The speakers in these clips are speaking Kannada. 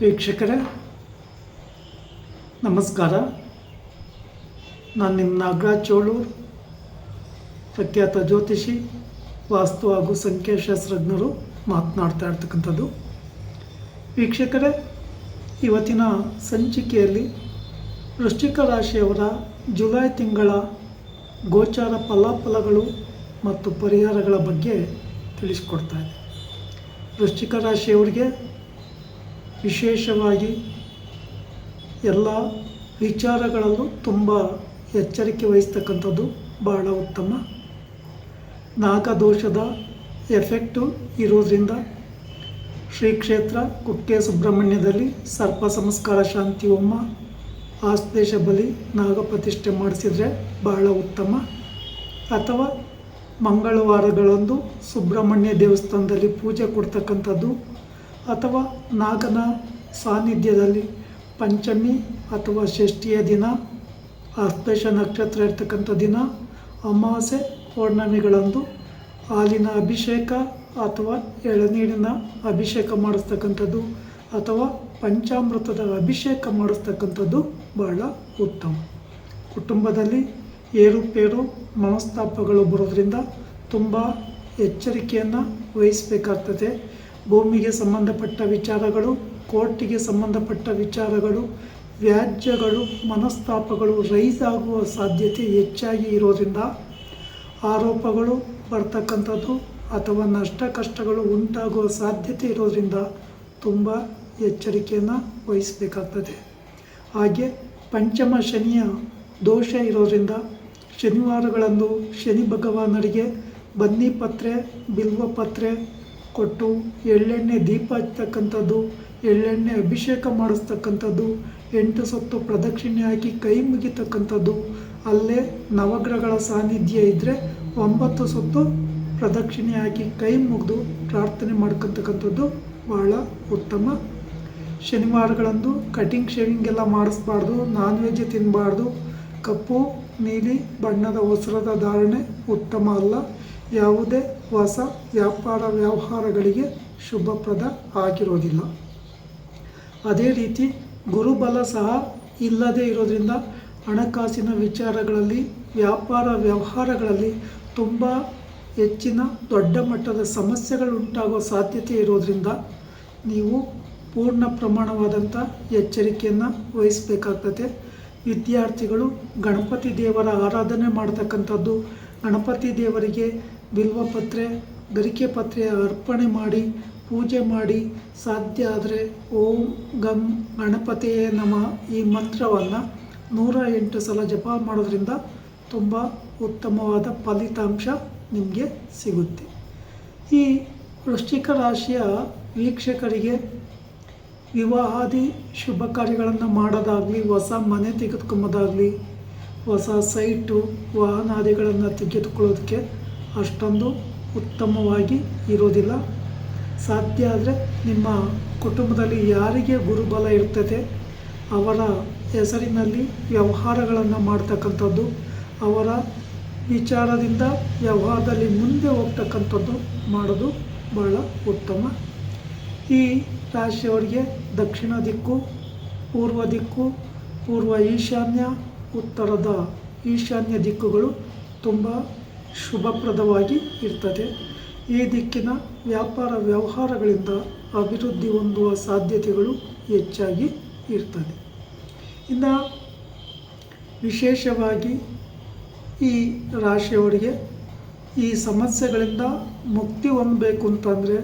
ವೀಕ್ಷಕರೇ, ನಮಸ್ಕಾರ. ನಾನು ನಿಮ್ಮ ನಾಗರಾಜ್ ಚೋಳೂರ್, ಪ್ರಖ್ಯಾತ ಜ್ಯೋತಿಷಿ, ವಾಸ್ತು ಹಾಗೂ ಸಂಖ್ಯಾಶಾಸ್ತ್ರಜ್ಞರು ಮಾತನಾಡ್ತಾ ಇರ್ತಕ್ಕಂಥದ್ದು. ವೀಕ್ಷಕರೇ, ಇವತ್ತಿನ ಸಂಚಿಕೆಯಲ್ಲಿ ವೃಶ್ಚಿಕ ರಾಶಿಯವರ ಜುಲೈ ತಿಂಗಳ ಗೋಚಾರ ಫಲಾಫಲಗಳು ಮತ್ತು ಪರಿಹಾರಗಳ ಬಗ್ಗೆ ತಿಳಿಸ್ಕೊಡ್ತಾ ಇದೆ ವೃಶ್ಚಿಕ ರಾಶಿಯವರಿಗೆ ವಿಶೇಷವಾಗಿ ಎಲ್ಲ ವಿಚಾರಗಳಲ್ಲೂ ತುಂಬ ಎಚ್ಚರಿಕೆ ವಹಿಸ್ತಕ್ಕಂಥದ್ದು ಬಹಳ ಉತ್ತಮ. ನಾಗದೋಷದ ಎಫೆಕ್ಟು ಇರೋದ್ರಿಂದ ಶ್ರೀ ಕ್ಷೇತ್ರ ಕುಕ್ಕೆ ಸುಬ್ರಹ್ಮಣ್ಯದಲ್ಲಿ ಸರ್ಪ ಸಂಸ್ಕಾರ ಶಾಂತಿ ಹೋಮ ಆಸ್ಪದೇಶ ಬಲಿ ನಾಗಪ್ರತಿಷ್ಠೆ ಮಾಡಿಸಿದರೆ ಬಹಳ ಉತ್ತಮ. ಅಥವಾ ಮಂಗಳವಾರಗಳಂದು ಸುಬ್ರಹ್ಮಣ್ಯ ದೇವಸ್ಥಾನದಲ್ಲಿ ಪೂಜೆ ಕೊಡ್ತಕ್ಕಂಥದ್ದು ಅಥವಾ ನಾಗನ ಸಾನ್ನಿಧ್ಯದಲ್ಲಿ ಪಂಚಮಿ ಅಥವಾ ಷಷ್ಠಿಯ ದಿನ ಆಶ್ಲೇಷ ನಕ್ಷತ್ರ ಇರ್ತಕ್ಕಂಥ ದಿನ ಅಮಾವಾಸ್ಯೆ ಪೌರ್ಣಮಿಗಳಂದು ಹಾಲಿನ ಅಭಿಷೇಕ ಅಥವಾ ಎಳನೀರಿನ ಅಭಿಷೇಕ ಮಾಡಿಸ್ತಕ್ಕಂಥದ್ದು ಅಥವಾ ಪಂಚಾಮೃತದ ಅಭಿಷೇಕ ಮಾಡಿಸ್ತಕ್ಕಂಥದ್ದು ಬಹಳ ಉತ್ತಮ. ಕುಟುಂಬದಲ್ಲಿ ಏರುಪೇರು ಮನಸ್ತಾಪಗಳು ಬರೋದ್ರಿಂದ ತುಂಬ ಎಚ್ಚರಿಕೆಯನ್ನು ವಹಿಸಬೇಕಾಗ್ತದೆ. ಭೂಮಿಗೆ ಸಂಬಂಧಪಟ್ಟ ವಿಚಾರಗಳು, ಕೋರ್ಟಿಗೆ ಸಂಬಂಧಪಟ್ಟ ವಿಚಾರಗಳು, ವ್ಯಾಜ್ಯಗಳು, ಮನಸ್ತಾಪಗಳು ರೈಸ್ ಆಗುವ ಸಾಧ್ಯತೆ ಹೆಚ್ಚಾಗಿ ಇರೋದ್ರಿಂದ ಆರೋಪಗಳು ಬರ್ತಕ್ಕಂಥದ್ದು ಅಥವಾ ನಷ್ಟ ಕಷ್ಟಗಳು ಉಂಟಾಗುವ ಸಾಧ್ಯತೆ ಇರೋದ್ರಿಂದ ತುಂಬ ಎಚ್ಚರಿಕೆಯನ್ನು ವಹಿಸಬೇಕಾಗ್ತದೆ. ಹಾಗೆ ಪಂಚಮ ಶನಿಯ ದೋಷ ಇರೋದ್ರಿಂದ ಶನಿವಾರಗಳಂದು ಶನಿ ಭಗವಾನರಿಗೆ ಬನ್ನಿ ಪತ್ರೆ, ಬಿಲ್ವ ಪತ್ರೆ ಕೊಟ್ಟು ಎಳ್ಳೆಣ್ಣೆ ದೀಪ ಹಚ್ಚತಕ್ಕಂಥದ್ದು, ಎಳ್ಳೆಣ್ಣೆ ಅಭಿಷೇಕ ಮಾಡಿಸ್ತಕ್ಕಂಥದ್ದು, ಎಂಟು ಸೊತ್ತು ಪ್ರದಕ್ಷಿಣೆ ಹಾಕಿ ಕೈ ಮುಗಿತಕ್ಕಂಥದ್ದು, ಅಲ್ಲೇ ನವಗ್ರಹಗಳ ಸಾನ್ನಿಧ್ಯ ಇದ್ದರೆ ಒಂಬತ್ತು ಸೊತ್ತು ಪ್ರದಕ್ಷಿಣೆ ಹಾಕಿ ಕೈ ಮುಗಿದು ಪ್ರಾರ್ಥನೆ ಮಾಡ್ಕೊತಕ್ಕಂಥದ್ದು ಬಹಳ ಉತ್ತಮ. ಶನಿವಾರಗಳಂದು ಕಟಿಂಗ್ ಶೇವಿಂಗ್ ಎಲ್ಲ ಮಾಡಿಸ್ಬಾರ್ದು ನಾನ್ ವೆಜ್ ತಿನ್ನಬಾರ್ದು ಕಪ್ಪು, ನೀಲಿ, ಬಣ್ಣದ ವಸ್ತ್ರದ ಧಾರಣೆ ಉತ್ತಮ ಅಲ್ಲ. ಯಾವುದೇ ಹೊಸ ವ್ಯಾಪಾರ ವ್ಯವಹಾರಗಳಿಗೆ ಶುಭಪ್ರದ ಆಗಿರೋದಿಲ್ಲ. ಅದೇ ರೀತಿ ಗುರುಬಲ ಸಹ ಇಲ್ಲದೇ ಇರೋದ್ರಿಂದ ಹಣಕಾಸಿನ ವಿಚಾರಗಳಲ್ಲಿ, ವ್ಯಾಪಾರ ವ್ಯವಹಾರಗಳಲ್ಲಿ ತುಂಬ ಹೆಚ್ಚಿನ ದೊಡ್ಡ ಮಟ್ಟದ ಸಮಸ್ಯೆಗಳು ಉಂಟಾಗೋ ಸಾಧ್ಯತೆ ಇರೋದ್ರಿಂದ ನೀವು ಪೂರ್ಣ ಪ್ರಮಾಣವಾದಂಥ ಎಚ್ಚರಿಕೆಯನ್ನು ವಹಿಸಬೇಕಾಗ್ತದೆ. ವಿದ್ಯಾರ್ಥಿಗಳು ಗಣಪತಿ ದೇವರ ಆರಾಧನೆ ಮಾಡ್ತಕ್ಕಂಥದ್ದು ಗಣಪತಿ ದೇವರಿಗೆ ಬಿಲ್ವಪತ್ರೆ ಗರಿಕೆ ಪತ್ರೆ ಅರ್ಪಣೆ ಮಾಡಿ, ಪೂಜೆ ಮಾಡಿ ಸಾಧ್ಯ ಆದರೆ ಓಂ ಗಂ ಗಣಪತಿಯೇ ನಮ ಈ ಮಂತ್ರವನ್ನು ನೂರ ಎಂಟು ಸಲ ಜಪ ಮಾಡೋದ್ರಿಂದ ತುಂಬ ಉತ್ತಮವಾದ ಫಲಿತಾಂಶ ನಿಮಗೆ ಸಿಗುತ್ತೆ. ಈ ವೃಶ್ಚಿಕ ರಾಶಿಯ ವೀಕ್ಷಕರಿಗೆ ವಿವಾಹಾದಿ ಶುಭ ಕಾರ್ಯಗಳನ್ನು ಮಾಡೋದಾಗಲಿ, ಹೊಸ ಮನೆ ತೆಗೆದುಕೊಂಬೋದಾಗಲಿ, ಹೊಸ ಸೈಟು, ವಾಹನಾದಿಗಳನ್ನು ತೆಗೆದುಕೊಳ್ಳೋದಕ್ಕೆ ಅಷ್ಟೊಂದು ಉತ್ತಮವಾಗಿ ಇರೋದಿಲ್ಲ ಸಾಧ್ಯ ಆದರೆ ನಿಮ್ಮ ಕುಟುಂಬದಲ್ಲಿ ಯಾರಿಗೆ ಗುರುಬಲ ಇರ್ತದೆ, ಅವರ ಹೆಸರಿನಲ್ಲಿ ವ್ಯವಹಾರಗಳನ್ನು ಮಾಡ್ತಕ್ಕಂಥದ್ದು, ಅವರ ವಿಚಾರದಿಂದ ವ್ಯವಹಾರದಲ್ಲಿ ಮುಂದೆ ಹೋಗ್ತಕ್ಕಂಥದ್ದು ಮಾಡೋದು ಬಹಳ ಉತ್ತಮ. ಈ ರಾಶಿಯವರಿಗೆ ದಕ್ಷಿಣ ದಿಕ್ಕು, ಪೂರ್ವ ದಿಕ್ಕು, ಪೂರ್ವ ಈಶಾನ್ಯ, ಉತ್ತರದ ಈಶಾನ್ಯ ದಿಕ್ಕುಗಳು ತುಂಬ ಶುಭಪ್ರದವಾಗಿ ಇರ್ತದೆ. ಈ ದಿಕ್ಕಿನ ವ್ಯಾಪಾರ ವ್ಯವಹಾರಗಳಿಂದ ಅಭಿವೃದ್ಧಿ ಹೊಂದುವ ಸಾಧ್ಯತೆಗಳು ಹೆಚ್ಚಾಗಿ ಇರ್ತದೆ. ಇನ್ನು ವಿಶೇಷವಾಗಿ ಈ ರಾಶಿಯವರಿಗೆ ಈ ಸಮಸ್ಯೆಗಳಿಂದ ಮುಕ್ತಿ ಹೊಂದಬೇಕು ಅಂತಂದರೆ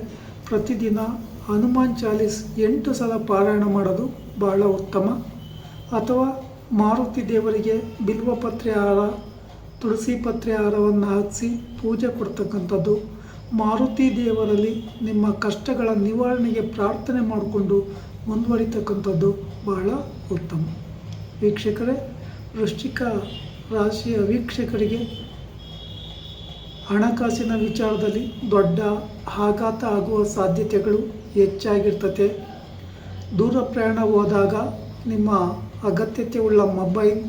ಪ್ರತಿದಿನ ಹನುಮಾನ್ ಚಾಲೀಸ್ ಎಂಟು ಸಲ ಪಾರಾಯಣ ಮಾಡೋದು ಬಹಳ ಉತ್ತಮ. ಅಥವಾ ಮಾರುತಿ ದೇವರಿಗೆ ಬಿಲ್ವಪತ್ರೆ ಹಾರ ತುಳಸಿ ಪತ್ರೆ ಹಾರವನ್ನು ಹಾಕಿಸಿ ಪೂಜೆ ಕೊಡ್ತಕ್ಕಂಥದ್ದು. ಮಾರುತಿ ದೇವರಲ್ಲಿ ನಿಮ್ಮ ಕಷ್ಟಗಳ ನಿವಾರಣೆಗೆ ಪ್ರಾರ್ಥನೆ ಮಾಡಿಕೊಂಡು ಮುಂದುವರಿತಕ್ಕಂಥದ್ದು ಬಹಳ ಉತ್ತಮ. ವೀಕ್ಷಕರೇ, ವೃಶ್ಚಿಕ ರಾಶಿಯ ವೀಕ್ಷಕರಿಗೆ ಹಣಕಾಸಿನ ವಿಚಾರದಲ್ಲಿ ದೊಡ್ಡ ಆಘಾತ ಆಗುವ ಸಾಧ್ಯತೆಗಳು ಹೆಚ್ಚಾಗಿರ್ತತೆ. ದೂರ ಪ್ರಯಾಣ ಹೋದಾಗ ನಿಮ್ಮ ಅಗತ್ಯತೆ ಉಳ್ಳ ಮೊಬೈಲ್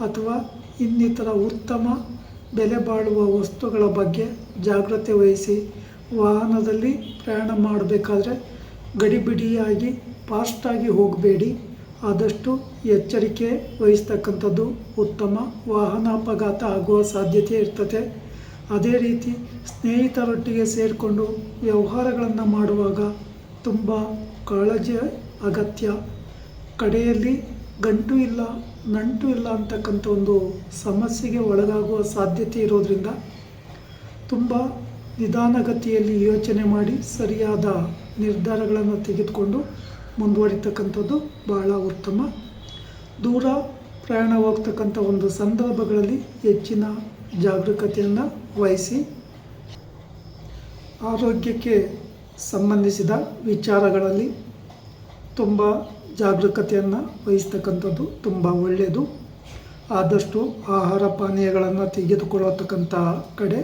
ಅಥವಾ ಇನ್ನಿತರ ಉತ್ತಮ ಬೆಲೆ ಬಾಳುವ ವಸ್ತುಗಳ ಬಗ್ಗೆ ಜಾಗ್ರತೆ ವಹಿಸಿ ವಾಹನದಲ್ಲಿ ಪ್ರಯಾಣ ಮಾಡಬೇಕಾದ್ರೆ ಗಡಿಬಿಡಿಯಾಗಿ, ಫಾಸ್ಟಾಗಿ ಹೋಗಬೇಡಿ. ಆದಷ್ಟು ಎಚ್ಚರಿಕೆ ವಹಿಸ್ತಕ್ಕಂಥದ್ದು ಉತ್ತಮ. ವಾಹನ ಅಪಘಾತ ಆಗುವ ಸಾಧ್ಯತೆ ಇರ್ತದೆ. ಅದೇ ರೀತಿ ಸ್ನೇಹಿತರೊಟ್ಟಿಗೆ ಸೇರಿಕೊಂಡು ವ್ಯವಹಾರಗಳನ್ನು ಮಾಡುವಾಗ ತುಂಬ ಕಾಳಜಿ ಅಗತ್ಯ. ಕಡೆಯಲ್ಲಿ ಗಂಟು ಇಲ್ಲ, ನಂಟು ಇಲ್ಲ ಅಂತಕ್ಕಂಥ ಒಂದು ಸಮಸ್ಯೆಗೆ ಒಳಗಾಗುವ ಸಾಧ್ಯತೆ ಇರೋದರಿಂದ ತುಂಬ ನಿಧಾನಗತಿಯಲ್ಲಿ ಯೋಚನೆ ಮಾಡಿ ಸರಿಯಾದ ನಿರ್ಧಾರಗಳನ್ನು ತೆಗೆದುಕೊಂಡು ಮುಂದುವರಿತಕ್ಕಂಥದ್ದು ಬಹಳ ಉತ್ತಮ. ದೂರ ಪ್ರಯಾಣ ಹೋಗ್ತಕ್ಕಂಥ ಒಂದು ಸಂದರ್ಭಗಳಲ್ಲಿ ಹೆಚ್ಚಿನ ಜಾಗರೂಕತೆಯನ್ನು ವಹಿಸಿ ಆರೋಗ್ಯಕ್ಕೆ ಸಂಬಂಧಿಸಿದ ವಿಚಾರಗಳಲ್ಲಿ ತುಂಬ ಜಾಗರೂಕತೆಯನ್ನು ವಹಿಸ್ತಕ್ಕಂಥದ್ದು ತುಂಬ ಒಳ್ಳೆಯದು. ಆದಷ್ಟು ಆಹಾರ ಪಾನೀಯಗಳನ್ನು ತೆಗೆದುಕೊಳ್ಳತಕ್ಕಂಥ ಕಡೆ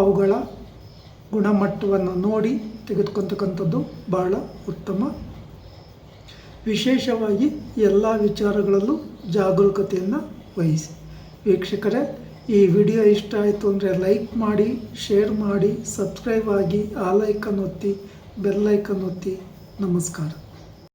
ಅವುಗಳ ಗುಣಮಟ್ಟವನ್ನು ನೋಡಿ ತೆಗೆದುಕೊತಕ್ಕಂಥದ್ದು ಬಹಳ ಉತ್ತಮ. ವಿಶೇಷವಾಗಿ ಎಲ್ಲ ವಿಚಾರಗಳಲ್ಲೂ ಜಾಗರೂಕತೆಯನ್ನು ವಹಿಸಿ. ವೀಕ್ಷಕರೇ, ಈ ವಿಡಿಯೋ ಇಷ್ಟ ಆಯಿತು ಅಂದರೆ ಲೈಕ್ ಮಾಡಿ, ಶೇರ್ ಮಾಡಿ, ಸಬ್ಸ್ಕ್ರೈಬ್ ಆಗಿ, ಆ ಲೈಕನ್ನು ಒತ್ತಿ ಬೆಲ್ಲೈಕನ್ ಒತ್ತಿ. ನಮಸ್ಕಾರ.